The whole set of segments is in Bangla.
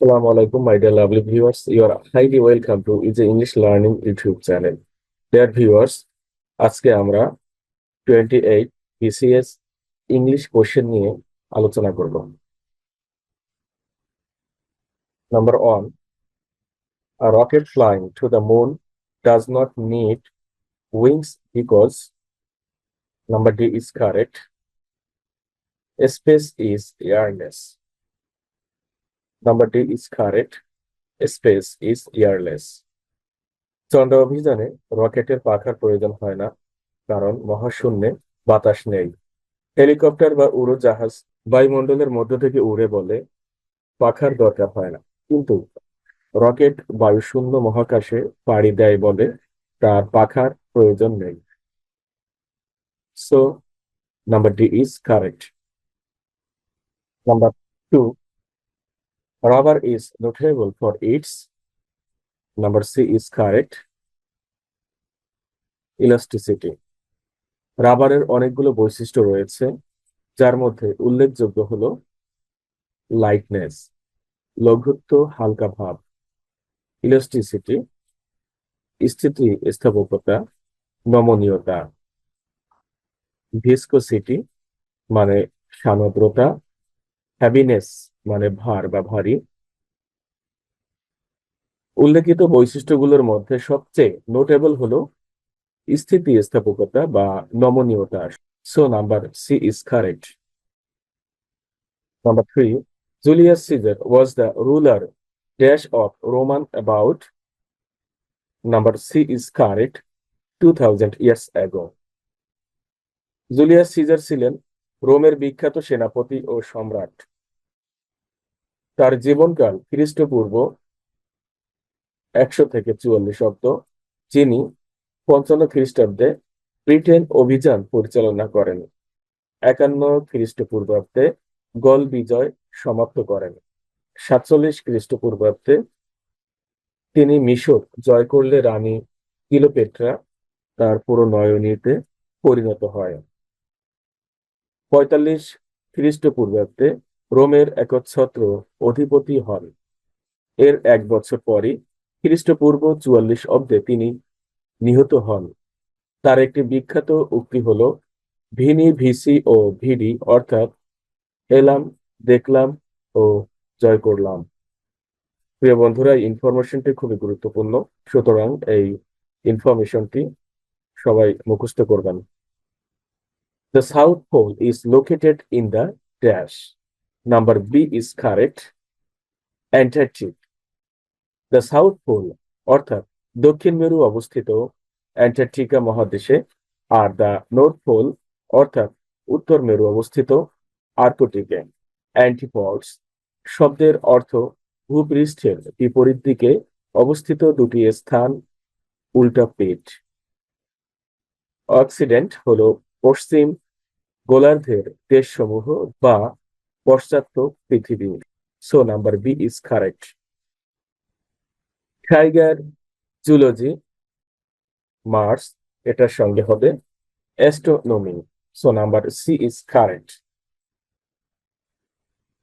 Assalamu alaikum, my dear lovely viewers. You are highly welcome to Easy English Learning YouTube channel. Dear viewers, আজকে আমরা twenty eight BCS English question নিয়ে আলোচনা করব number one A rocket flying to the moon does not need wings because number D is correct. Space is airless. Number D is correct. Space is airless. চন্দ্র অভিযানে রকেটের পাখার প্রয়োজন হয় না, কারণ মহাশূন্যে বাতাস নেই হেলিকপ্টার বা উড়োজাহাজ বায়ুমণ্ডলের মধ্য থেকে উড়ে বলে পাখার দরকার হয় না কিন্তু রকেট বায়ুশূন্য মহাকাশে পাড়ি দেয় বলে তার পাখার প্রয়োজন নেই so number D is correct number two Rubber is notable for its number C is correct. Elasticity. রাবারের অনেকগুলো বৈশিষ্ট্য রয়েছে, যার মধ্যে উল্লেখযোগ্য হলো লাইটনেস লঘুত্ব, হালকা ভাব ইলাস্টিসিটি স্থিতি স্থাপকতা নমনীয়তা ভিসকোসিটি মানে সামদ্রতা হ্যাভিনেস মানে ভার বা ভারী। উল্লেখিত বৈশিষ্ট্যগুলোর মধ্যে সবচেয়ে নোটেবল হলো স্থিতি স্থাপকতা বা নমনীয়তা। So number C is correct number three Julius Caesar was the ruler dash of Roman about number C is correct two thousand years ago Julius Caesar ছিলেন রোমের বিখ্যাত সেনাপতি ও সম্রাট। তার জীবনকাল খ্রিস্টপূর্ব একশো থেকে চুয়াল্লিশ অব্দ যিনি পঞ্চান্ন খ্রিস্টাব্দে ব্রিটেন অভিযান পরিচালনা করেন। একান্ন খ্রিস্টপূর্বাব্দে গল বিজয় সমাপ্ত করেন। সাতচল্লিশ খ্রিস্টপূর্বাব্দে তিনি মিশর জয় করলে রানী কিলোপেট্রা তার পুরো নয়নীতে পরিণত হয়। পঁয়তাল্লিশ খ্রিস্টপূর্বাব্দে রোমের একচ্ছত্র অধিপতি হন। এর এক বছর পরই, খ্রিস্টপূর্ব চুয়াল্লিশ অব্দে তিনি নিহত হন। তার একটি বিখ্যাত উক্তি হল, ভিনি ভিসি ও ভিডি অর্থাৎ, এলাম, দেখলাম ও জয় করলাম। প্রিয় বন্ধুরা ইনফরমেশনটি খুবই গুরুত্বপূর্ণ। সুতরাং এই ইনফরমেশনটি সবাই মুখস্থ করবেন। The South Pole is located in the dash number B is correct Antarctic the South Pole অর্থাৎ দক্ষিণ মেরু অবস্থিত অ্যান্টার্কটিকা মহাদেশে, আর দ্য নর্থ পোল অর্থাৎ উত্তর মেরু অবস্থিত আর্কটিকে অ্যান্টিপডস শব্দের অর্থ ভূপৃষ্ঠের বিপরীত দিকে অবস্থিত দুটি স্থান, উল্টা পেট। অক্সিডেন্ট হলো পশ্চিম গোলার্ধের দেশসমূহ বা পশ্চাত্য পৃথিবী so number B is correct tiger zoology Mars এটার সঙ্গে হবে astronomy so number C is correct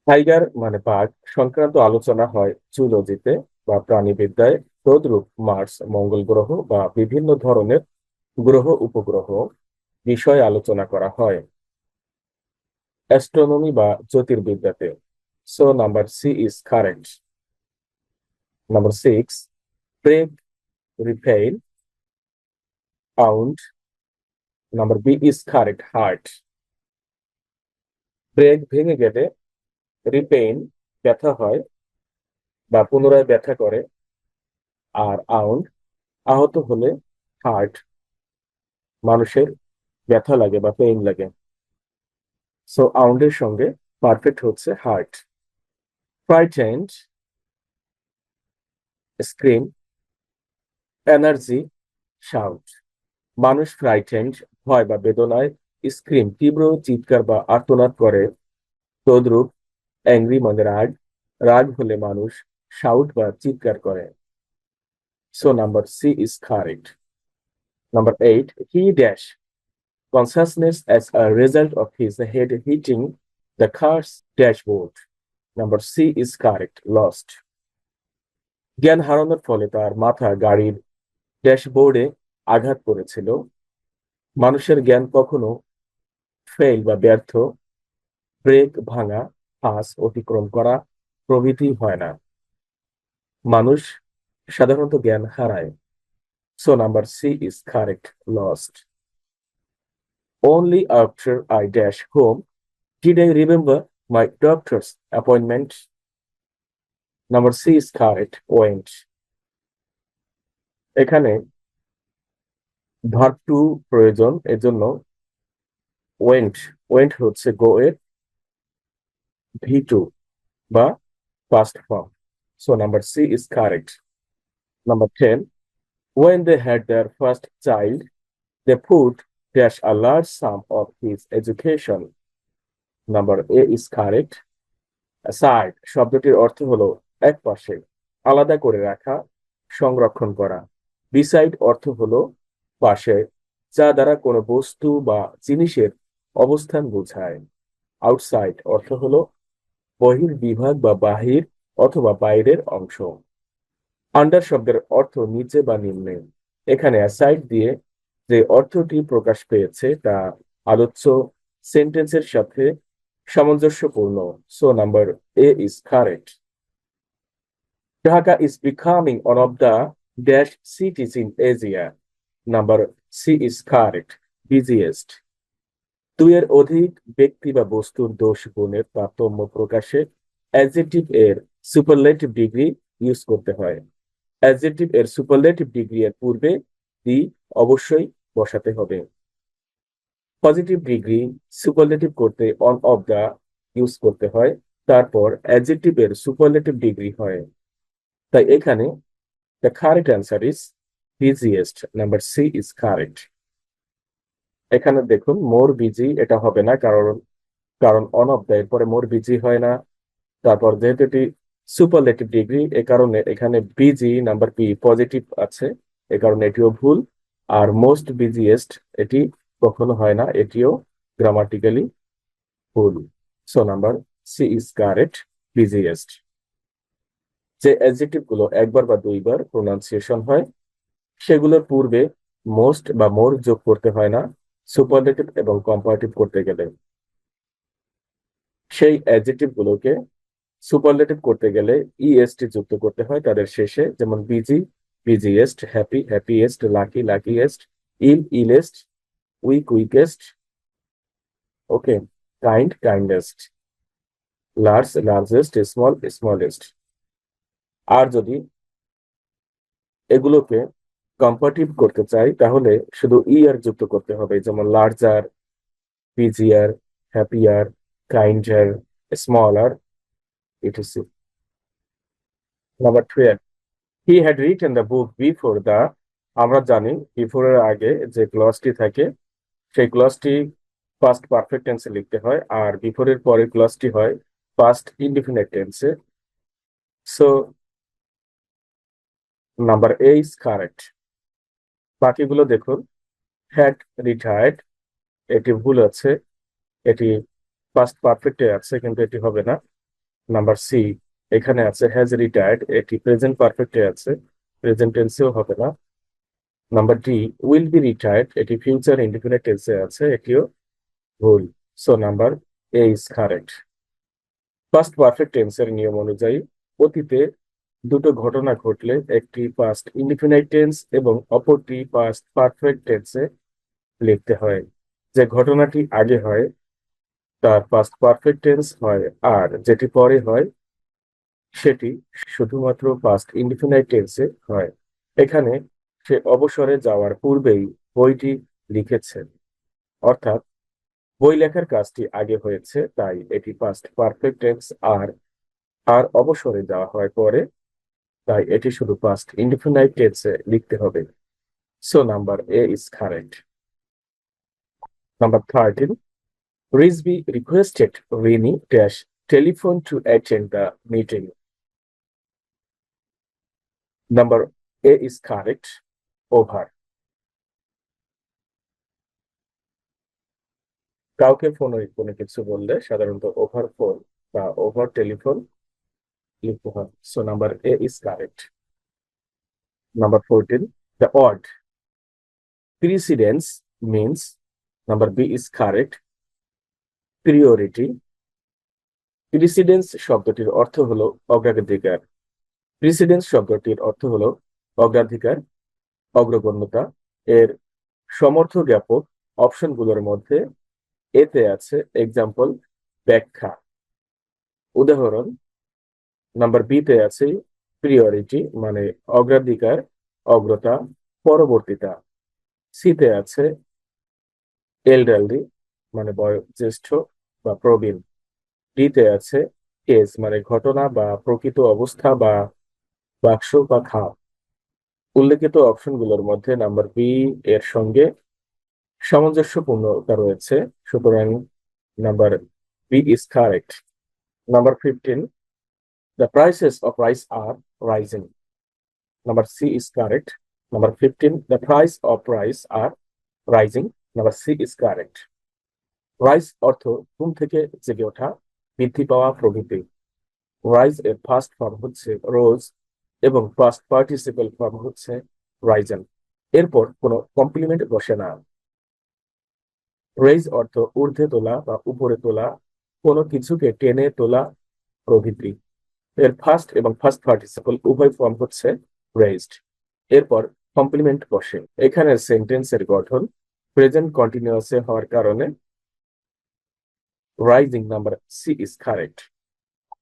tiger মানে বাঘ। সংক্রান্ত আলোচনা হয় জুলজিতে বা প্রাণীবিদ্যায়। তদ্রূপ মার্স মঙ্গল গ্রহ বা বিভিন্ন ধরনের গ্রহ উপগ্রহ বিষয়ে আলোচনা করা হয়। অ্যাস্ট্রোনমি বা জ্যোতির্বিদ্যাতে so number C is correct number six break repel pound number B is correct heart break ভেঙে গেলে রিপেইন ব্যথা হয় বা পুনরায় ব্যথা করে। আর আউন্ড আহত হলে হার্ট মানুষের ব্যথা লাগে বা পেইন লাগে। সো আউন্ডের সঙ্গে পারফেক্ট হচ্ছে hurt frightened scream energy shout মানুষ ফ্রাইটেন্ড ভয় বা বেদনায় স্ক্রিম তীব্র চিৎকার বা আর্তনাদ করে, তদ্রূপ অ্যাংরি মানে রাগ রাগ হলে মানুষ শাউট বা চিৎকার করে। So number C is correct number eight he dash consciousness as a result of his head hitting the car's dashboard. Number C is correct, lost. জ্ঞান হারানোর ফলে তার মাথা গাড়ির ড্যাশবোর্ডে আঘাত করেছিল মানুষের জ্ঞান কখনো ফেল বা ব্যর্থ ব্রেক ভাঙা ফাঁস অতিক্রম করা প্রভৃতি হয় না মানুষ সাধারণত জ্ঞান হারায় so number C is correct lost Only after I dash home did I remember my doctor's appointment. Number C is correct, went. এখানে ভার্ব টু প্রয়োজন এজন্য ওয়েন্ট ওয়েন্ট হচ্ছে গো এর ভি টু বা past form. So number C is correct. Number 10, when they had their first child, they put dash a large sum of his education. Number A is correct. Aside, শব্দটির অর্থ হলো এক পাশে, আলাদা করে রাখা, সংরক্ষণ করা বিসাইড অর্থ হলো পাশে, যা দ্বারা কোনো বস্তু বা জিনিসের অবস্থান বোঝায় আউটসাইড অর্থ হলো বহির বিভাগ বা বাহির অথবা বাইরের অংশ আন্ডার শব্দের অর্থ নিচে বা নিম্নে এখানে অ্যাসাইড দিয়ে যে অর্থটি প্রকাশ পেয়েছে তা আলোচ্য সেন্টেন্সের সাথে সামঞ্জস্যপূর্ণ। So number A is correct Dhaka is becoming one of the dash cities in Asia number C is correct busiest দুইয়ের অধিক ব্যক্তি বা বস্তুর দোষ গুণের তারতম্য প্রকাশে অ্যাডজেক্টিভ এর সুপারলেটিভ ডিগ্রি ইউজ করতে হয়। অ্যাডজেক্টিভ এর সুপারলেটিভ ডিগ্রি এর পূর্বে দি অবশ্যই বসাতে হবে। পজিটিভ ডিগ্রি সুপারলেটিভ করতে অন অফ দা ইউজ করতে হয়, তারপর অ্যাডজেক্টিভ এর সুপারলেটিভ ডিগ্রি হয়। তাই এখানে the correct answer is busiest number C is correct এখানে দেখুন মোর বিজি এটা হবে না, কারণ কারণ অন অফ দ্য এরপরে মোর বিজি হয় না। তারপর যেহেতু এটি সুপারলেটিভ ডিগ্রি এ কারণে এখানে বিজি নাম্বার পি পজিটিভ আছে, এ কারণে এটিও ভুল। আর মোস্ট বিজিয়েস্ট এটি কখনো হয় না, এটিও গ্রামাটিক্যালি ভুল। So number C is correct busiest যে অ্যাডজেক্টিভগুলো একবার বা দুইবার প্রোনাউন্সিয়েশন হয়, সেগুলোর পূর্বে মোস্ট বা মোর যোগ করতে হয় না সুপারলেটিভ এবং কম্পারেটিভ করতে গেলে। সেই অ্যাডজেক্টিভ গুলোকে সুপারলেটিভ করতে গেলে ইএসটি যুক্ত করতে হয় তাদের শেষে, যেমন busy busiest happy happiest lucky luckiest ill illest weak weakest okay kind kindest large largest small smallest আর যদি এগুলোকে কম্পারেটিভ করতে চাই, তাহলে শুধু ইয়ার যুক্ত করতে হবে, যেমন larger busier happier kinder smaller etc. Number 12. He had written the book before the, আমরা জানি বিফোর এর আগে যে ক্লজটি থাকে, সেই ক্লজটি ফার্স্ট পারফেক্ট টেন্সে লিখতে হয়, আর বিফোর এর পরের ক্লজটি হয় ফার্স্ট ইনডিফিনিট টেন্সে so number A is correct বাকিগুলো দেখুন। হ্যাড রিটায়ার্ড এটি ভুল আছে, এটি ফার্স্ট পারফেক্টে আছে, কিন্তু এটি হবে না। নাম্বার সি এখানে আছে হ্যাজ রিটায়ার্ড এটি প্রেজেন্ট পারফেক্টে আছে প্রেজেন্ট টেন্সেও হবে না। Number D will be retired এটি ফিউচার ইন্ডিফিনিট টেন্সে আছে, এটিও ভুল। So number A is correct first perfect টেন্সের নিয়ম অনুযায়ী, অতীতে দুটো ঘটনা ঘটলে একটি পাস্ট ইনডিফিনাইট টেন্স এবং অপরটি পাস্ট পারফেক্ট টেন্সে লিখতে হয়। যে ঘটনাটি আগে হয়, তার পাস্ট পারফেক্ট টেন্স হয়, আর যেটি পরে হয় সেটি শুধুমাত্র পাস্ট ইনডিফিনাইট টেন্সে হয়। এখানে সে অবসরে যাওয়ার পূর্বেই বইটি লিখেছেন অর্থাৎ বই লেখার কাজটি আগে হয়েছে, তাই এটি পাস্ট পারফেক্ট টেন্স আর আর অবসরে যাওয়া হয় পরে, তাই এটি শুধু পাস্ট ইনডিফিনাইট টেন্সে লিখতে হবে। So number A is correct number thirteen Rizvi requested Rini dash telephone to attend the meeting. Number A is correct. Over. কাউকে ফোনে কোনো কিছু বললে সাধারণত ওভার ফোন বা ওভার টেলিফোন লিখতে হয় so number A is correct Number 14, the odd. Precedence means number B is correct. Priority. Precedence শব্দটির অর্থ হলো অগ্রাধিকার প্রিসিডেন্স শব্দটির অর্থ হলো অগ্রাধিকার, অগ্রগণ্যতা। এর সমর্থ জ্ঞাপক অপশনগুলোর মধ্যে এতে আছে এক্সাম্পল ব্যাখ্যা। উদাহরণ নাম্বার বিতে আছে প্রিয়রিটি মানে অগ্রাধিকার, অগ্রতা, পরবর্তীতা। সিতে আছে এলডারলি মানে বয়োজ্যেষ্ঠ বা প্রবীণ। ডিতে আছে কেস মানে ঘটনা বা প্রকৃত অবস্থা বা বাক্স বা খাপ। উল্লেখিত অপশনগুলোর মধ্যে নাম্বার বি এর সঙ্গে সামঞ্জস্যপূর্ণতা রয়েছে। সুতরাং number B is correct. Number fifteen the prices of rice are rising number C is correct. Number fifteen the price of rice are rising number C is correct. Rice অর্থ ঘুম থেকে জেগে ওঠা, বৃদ্ধি পাওয়া প্রভৃতি রাইজ এর ফার্স্ট ফর্ম হচ্ছে রোজ এবং ফার্স্ট পার্টিসিপেল ফর্ম হচ্ছে রাইজেন এরপর কোনো কমপ্লিমেন্ট বসে না। রেজ অর্থ ঊর্ধ্বে তোলা বা উপরে তোলা, কোনো কিছুকে টেনে তোলা প্রভৃতি। এর ফার্স্ট এবং ফার্স্ট পার্টিসিপল উভয় ফর্ম হচ্ছে রেইজড এরপর কমপ্লিমেন্ট বসে। এখানে সেন্টেন্সের গঠন প্রেজেন্ট কন্টিনিউয়াসে হওয়ার কারণে rising number C is correct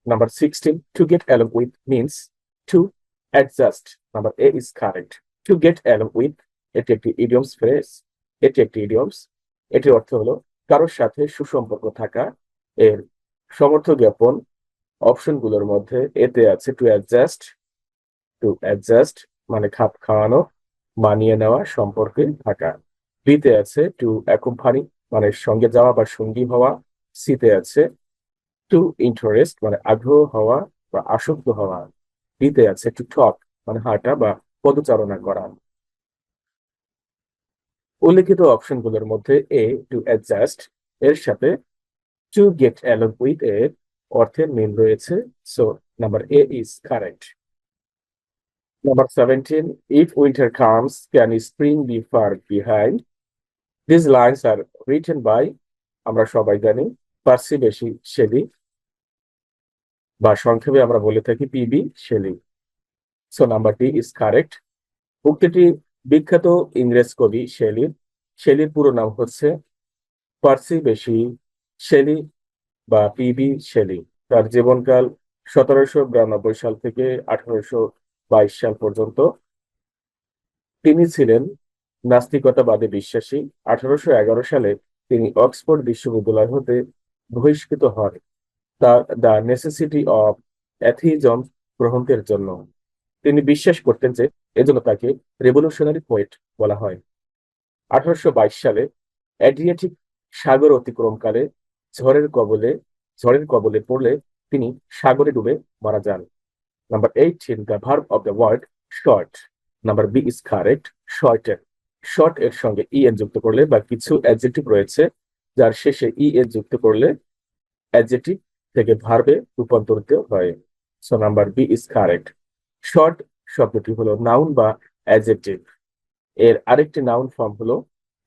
number sixteen to get along with means to adjust number A is correct to get along with এটি একটি ইডিয়মস ফ্রেজ এটি একটি ইডিয়মস এটির অর্থ হলো কারোর সাথে সুসম্পর্ক থাকা, এর সমর্থ জ্ঞাপন অপশনগুলোর মধ্যে এতে আছে টু অ্যাডজাস্ট টু অ্যাডজাস্ট মানে খাপ খাওয়ানো, মানিয়ে নেওয়া, সম্পর্কে থাকা। বিতে আছে টু অ্যাকম্পানি মানে সঙ্গে যাওয়া বা সঙ্গী হওয়া। সিতে আছে টু ইন্টারেস্ট মানে আগ্রহ হওয়া বা আসক্ত হওয়া। ডিতে আছে টু টক মানে হাঁটা বা পদচারণা করা। উল্লেখিত অপশনগুলোর মধ্যে এ টু অ্যাডজাস্ট এর সাথে টু গেট অ্যালং উইথ এর অর্থের মিল রয়েছে। So number A is correct number seventeen if winter comes can spring be far behind this lines are written by আমরা সবাই জানি, পার্সি বেশি শেলি বা সংক্ষেপে আমরা বলে থাকি P B Shelley so number D is correct উক্তিটি বিখ্যাত ইংরেজ কবি শেলির শেলির পুরো নাম হচ্ছে পার্সি বেশি শেলি বা পিবি শেলি তার জীবনকাল সতেরোশো বিরানব্বই সাল থেকে আঠারোশো বাইশ সাল পর্যন্ত। তিনি ছিলেন নাস্তিকতাবাদে বিশ্বাসী। আঠারোশো এগারো সালে তিনি অক্সফোর্ড বিশ্ববিদ্যালয় হতে বহিষ্কৃত হন। দ্য নেসেসিটি অফ অ্যাথিজম গ্রহণের জন্য। তিনি বিশ্বাস করতেন যে এজন্য তাকে রেভলিউশনারি পোয়েট বলা হয়। আঠারোশো সালে অ্যাড্রিয়াটিক সাগর অতিক্রমকালে ঝড়ের কবলে ঝড়ের কবলে পড়লে তিনি সাগরে ডুবে মারা যান। Number eighteen the verb of the word short number B is correct শর্টের short এর। সঙ্গে ই এন যুক্ত করলে বা কিছু অ্যাডজেক্টিভ রয়েছে, যার শেষে ই এন যুক্ত করলে অ্যাডজেক্টিভ থেকে ভার্বে রূপান্তরিত হয়। So number B is correct short শব্দটি হলো নাউন বা অ্যাডজেক্টিভ এর আরেকটি নাউন ফর্ম হলো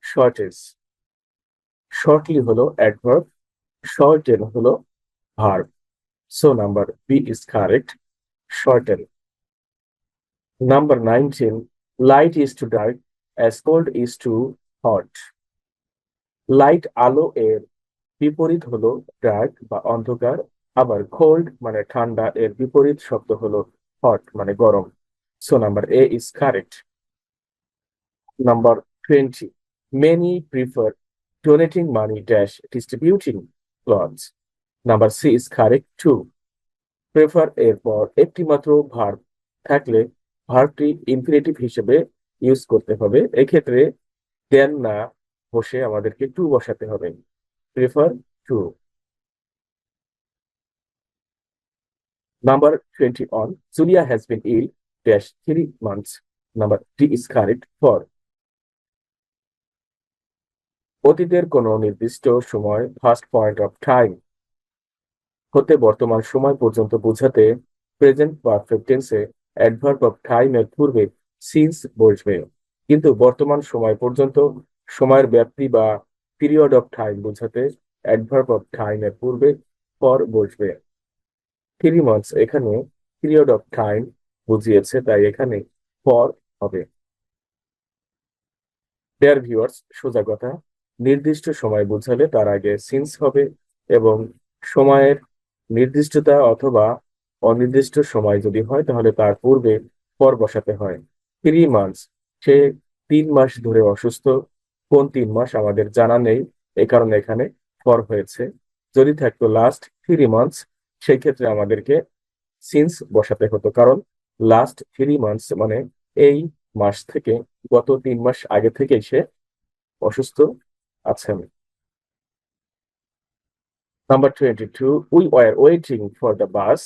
শর্টেজ শর্টলি হলো অ্যাডভার্ব শর্টেন হলো verb so number B is correct shorten number nineteen light is to dark as cold is to hot light আলো এর বিপরীত হলো ডার্ক বা অন্ধকার, আবার কোল্ড মানে ঠান্ডা, এর বিপরীত শব্দ হলো হট মানে গরম। So number A is correct number twenty many prefer donating money dash distributing clothes number C is correct to prefer এর পর একটি মাত্র ভার্ব থাকলে ভার্বটি ইনফিনিটিভ হিসেবে ইউজ করতে হবে। এক্ষেত্রে দেন না বসে আমাদেরকে টু বসাতে হবে। Prefer to Number 21. Julia has been ill, dash three months. Number D is correct for. অতীতের কোনো নির্দিষ্ট সময় ফার্স্ট পয়েন্ট অফ টাইম হতে বর্তমান সময় পর্যন্ত বোঝাতে প্রেজেন্ট পারফেক্ট টেন্সে অ্যাডভার্ব অফ টাইম এর পূর্বে সিন্স বসবে কিন্তু বর্তমান সময় পর্যন্ত সময়ের ব্যাপ্তি বা পিরিয়ড অফ টাইম বোঝাতে অ্যাডভার্ব অফ টাইম এর পূর্বে ফর বসবে। থ্রি মান্থস এখানে পিরিয়ড অফ টাইম বুঝিয়েছে, তাই এখানে ফর হবে। ডেয়ার ভিউয়ার্স সোজা কথা, নির্দিষ্ট সময় বোঝালে তার আগে সিন্স হবে এবং সময়ের নির্দিষ্টতা অথবা অনির্দিষ্ট সময় যদি হয়, তাহলে তার পূর্বে পর বসাতে হয়। থ্রি মান্থস সে তিন মাস ধরে অসুস্থ কোন তিন মাস আমাদের জানা নেই, এ কারণে এখানে পর হয়েছে। যদি থাকতো লাস্ট থ্রি মান্থস সেই ক্ষেত্রে আমাদেরকে সিন্স বসাতে হতো। কারণ লাস্ট থ্রি মান্থস মানে এই মাস থেকে, গত তিন মাস আগে থেকে সে অসুস্থ আছে আমি number twenty two we were waiting for the bus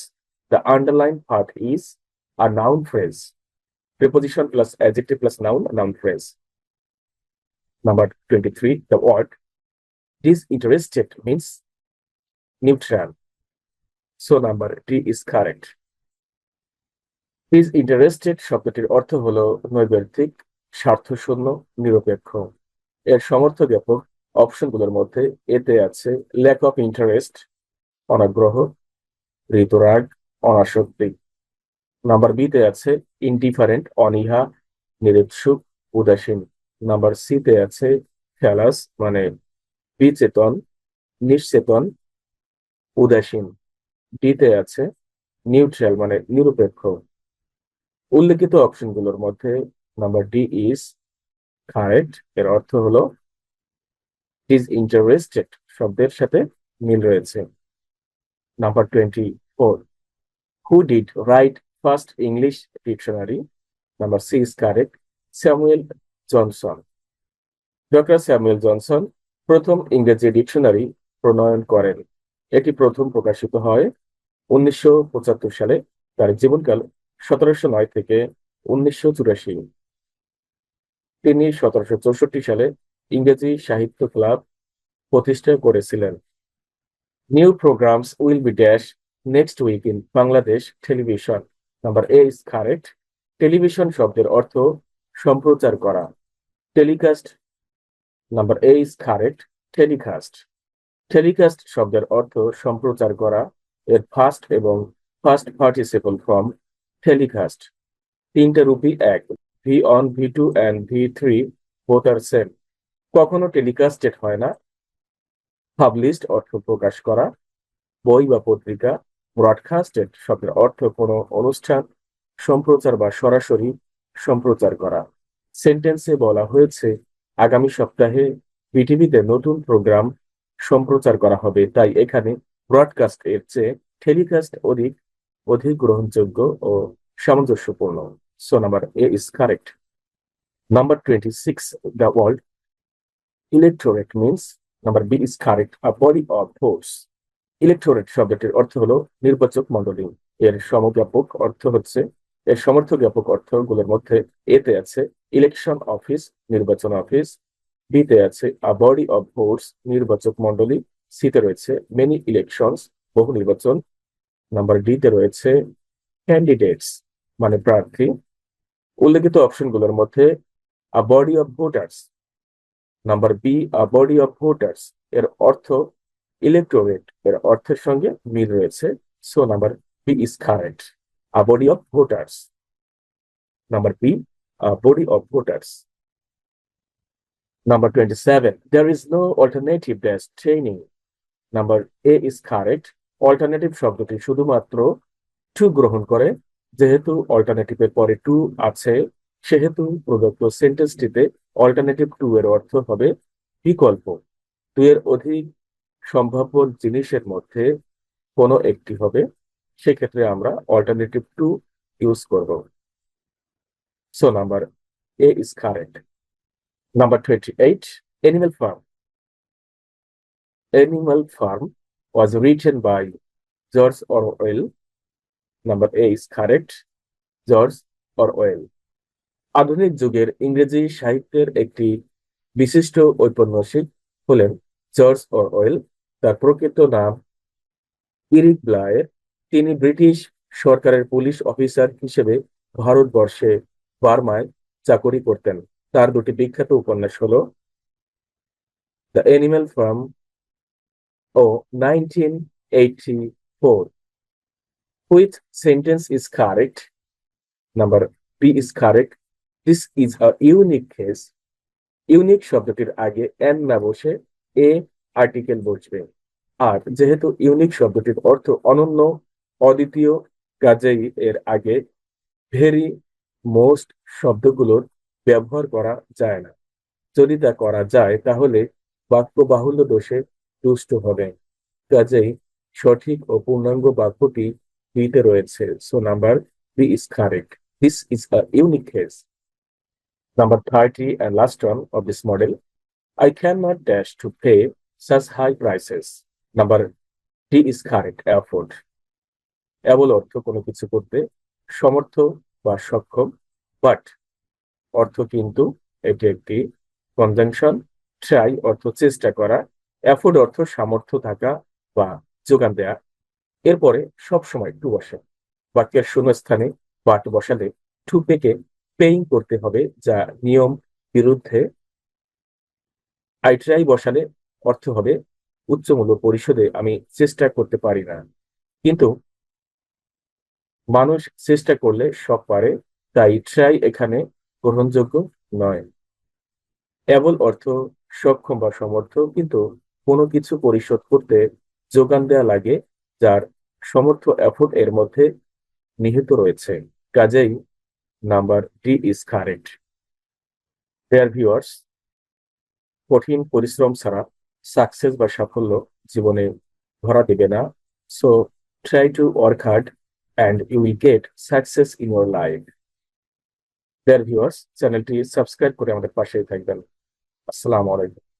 the underline part is a noun phrase preposition plus adjective plus noun noun phrase Number 23, the word disinterested means neutral. So number D is correct. Disinterested শব্দটির অর্থ হলো নৈর্ব্যক্তিক স্বার্থশূন্য নিরপেক্ষ এর সমর্থ ব্যাপক অপশনগুলোর মধ্যে এতে আছে ল্যাক অফ ইন্টারেস্ট অনাগ্রহ ঋতুরাগ অনাসক্তি নাম্বার বিতে আছে ইনডিফারেন্ট অনীহা নিরুৎসুক উদাসীন নাম্বার সিতে আছে খেলাস মানে বিচেতন, নিশ্চেতন, উদাসীন। ডিতে আছে নিউট্রাল মানে নিরপেক্ষ। উল্লেখিত অপশনগুলোর মধ্যে নাম্বার ডি ইজ কারেক্ট এর অর্থ হলো ইজ ইন্টারেস্টেড শব্দের সাথে মিল রয়েছে। Number twenty four who did write first English dictionary number C is correct Samuel Johnson. Doctor Samuel Johnson প্রথম ইংরেজি ডিকশনারি প্রণয়ন করেন। এটি প্রথম প্রকাশিত হয় উনিশশো পঁচাত্তর সালে। তার জীবনকাল সতেরোশো নয় থেকে উনিশশো চুরাশি। তিনি সতেরোশো চৌষট্টি সালে ইংরেজি সাহিত্য ক্লাব প্রতিষ্ঠা করেছিলেন। New programs will be dash next week in Bangladesh television number A is correct television শব্দের অর্থ সম্প্রচার করা। Telecast number A is correct telecast telecast শব্দের অর্থ সম্প্রচার করা, এর ফার্স্ট এবং ফার্স্ট পার্টিসিপল ফর্ম টেলিকাস্ট তিনটা রূপই এক V one V two and V three both are same কখনো টেলিকাস্টেড হয় না। পাবলিশড অর্থ প্রকাশ করা, বই বা পত্রিকা ব্রডকাস্টেড শব্দের অর্থ কোনো অনুষ্ঠান, সম্প্রচার বা সরাসরি সম্প্রচার করা। সেন্টেন্সে বলা হয়েছে, আগামী সপ্তাহে পৃথিবীতে নতুন প্রোগ্রাম সম্প্রচার করা হবে। তাই এখানে ব্রডকাস্ট এর চেয়ে টেলিকাস্ট অধিক অধিক গ্রহণযোগ্য ও সামঞ্জস্যপূর্ণ। So number A is correct number twenty six the world electorate means number B is correct a body of force electorate শব্দটির অর্থ হলো নির্বাচক মণ্ডলী। এর সমব্যাপক অর্থ হচ্ছে এর সমর্থব্যাপক অর্থগুলোর মধ্যে এতে আছে ইলেকশন অফিস নির্বাচন অফিস বিতে আছে আ বডি অফ ভোটস নির্বাচক মণ্ডলী সিতে রয়েছে মেনি ইলেকশনস বহু নির্বাচন নাম্বার ডিতে রয়েছে ক্যান্ডিডেটস মানে প্রার্থী। উল্লেখিত অপশনগুলোর মধ্যে a body of voters number B a body of voters এর অর্থ ইলেকটোরেট এর অর্থের সঙ্গে মিল রয়েছে। So number B is correct body of voters number B a body of voters number twenty seven there is no alternative dash training number A is correct alternative শব্দটি শুধুমাত্র টু গ্রহণ করে, যেহেতু অল্টারনেটিভের পরে টু আছে, সেহেতু প্রদত্ত সেন্টেন্সটিতে অল্টারনেটিভ টু এর অর্থ হবে বিকল্প। টু এর অধিক সম্ভাব্য জিনিসের মধ্যে কোনো একটি হবে সেক্ষেত্রে আমরা অল্টারনেটিভ টু ইউজ করব so number A is correct number twenty eight animal farm animal farm was written by George Orwell. Number A is correct. George Orwell. আধুনিক যুগের ইংরেজি সাহিত্যের একটি বিশিষ্ট ঔপন্যাসিক হলেন জর্জ অরওয়েল তার প্রকৃত নাম ইরিক ব্লায়ের তিনি ব্রিটিশ সরকারের পুলিশ অফিসার হিসেবে ভারতবর্ষে বার্মায় চাকরি করতেন। তার দুটি বিখ্যাত উপন্যাস হলো the animal farm O nineteen eighty four which sentence is correct number B is correct this is a unique case unique শব্দটির আগে এন না বসে এ আর্টিকেল বসবে আর যেহেতু ইউনিক শব্দটির অর্থ অনন্য অদ্বিতীয় কাজেই এর আগে ভেরি মোস্ট শব্দগুলোর ব্যবহার করা যায় না। যদি তা করা যায় তাহলে বাক্য বাহুল্য দোষে দুষ্ট হবে। কাজেই সঠিক ও পূর্ণাঙ্গ বাক্যটি বিতে রয়েছে। So number B is correct this is a unique case Number 30 last last of this model I can cannot dash to pay such high prices number D is correct, afford. Able অর্থ কোনো কিছু করতে সমর্থ বা সক্ষম বাট অর্থ কিন্তু এটি একটি কনজাংশন ট্রাই অর্থ চেষ্টা করা অ্যাফোর্ড অর্থ সামর্থ্য থাকা বা যোগান দেয়া। এরপরে সব সময় টু বসে। বাক্যের শূন্যস্থানে বাট বসালে টু পেকে পেইং করতে হবে, যা নিয়ম বিরুদ্ধে। আইট্রাই বসালে অর্থ হবে উচ্চমূল্য পরিশোধে আমি চেষ্টা করতে পারি না। কিন্তু মানুষ চেষ্টা করলে সব পারে, তাই ট্রাই এখানে গ্রহণযোগ্য নয়। অ্যাবল অর্থ, সক্ষম বা সমর্থ কিন্তু কোনো কিছু পরিশোধ করতে যোগান দেয়া লাগে, যার সমর্থ এফোর্ট এর মধ্যে নিহিত রয়েছে। কাজেই number D is correct viewers কঠিন পরিশ্রম ছাড়া সাকসেস বা সাফল্য জীবনে ধরা দেবে না। So try to work hard and you will get success in your life there viewers চ্যানেলটি সাবস্ক্রাইব করে আমাদের পাশেই থাকবেন। আসসালামু আলাইকুম।